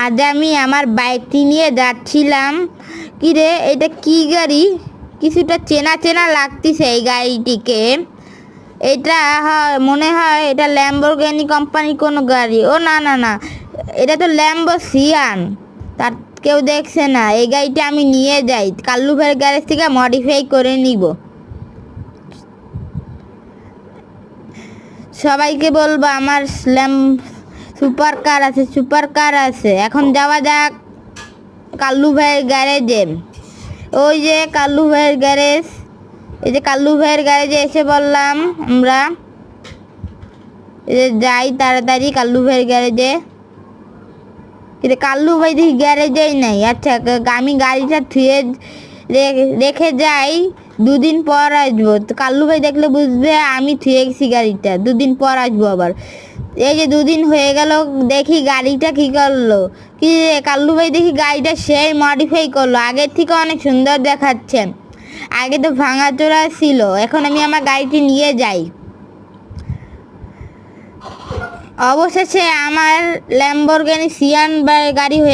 আজ আমি আমার বাইকটি নিয়ে যাচ্ছিলাম। কি রে, এটা কি গাড়ি? কিছুটা চেনা চেনা লাগতেছে এই গাড়িটিকে। এটা হয়, মনে হয় এটা ল্যাম্বোর্গিনি কোম্পানির কোনো গাড়ি। ও না না না, এটা তো ল্যাম্বো সিয়ান তার কেউ দেখছে না। এই গাড়িটা আমি নিয়ে যাই। কাল্লু ভাইয়ের গ্যারেজ থেকে মডিফাই করে নিব। সবাইকে বলব আমার স্ল্যাম সুপার কার আছে সুপার কার আছে। এখন যাওয়া যাক কাল্লু ভাইয়ের গ্যারেজে। ওই যে কাল্লু ভাইয়ের গ্যারেজ। এই যে কাল্লু ভাইয়ের গ্যারেজে এসে বললাম আমরা এই যে যাই তাড়াতাড়ি কাল্লু ভাইয়ের গ্যারেজে। কিন্তু কাল্লু ভাই দেখি গ্যারেজেই নাই। আচ্ছা আমি গাড়িটা রে- রেখে যাই। দুদিন পর আসব। কাল্লু ভাই দেখলে বুঝবে আমি থুয়ে গেছি গাড়িটা। দুদিন পর আসব আবার। এই যে দুদিন হয়ে গেল, দেখি গাড়িটা কি করল। কি কাল্লু ভাই দেখি গাড়িটা সেই মডিফাই করল। আগের থেকে অনেক সুন্দর দেখাচ্ছে। আগে তো ভাঙাচোরা ছিল, এখন আমি আমার গাড়িটি নিয়ে যাই। অবশেষে আমার ল্যাম্বরগানি সিয়ান বা গাড়ি হয়ে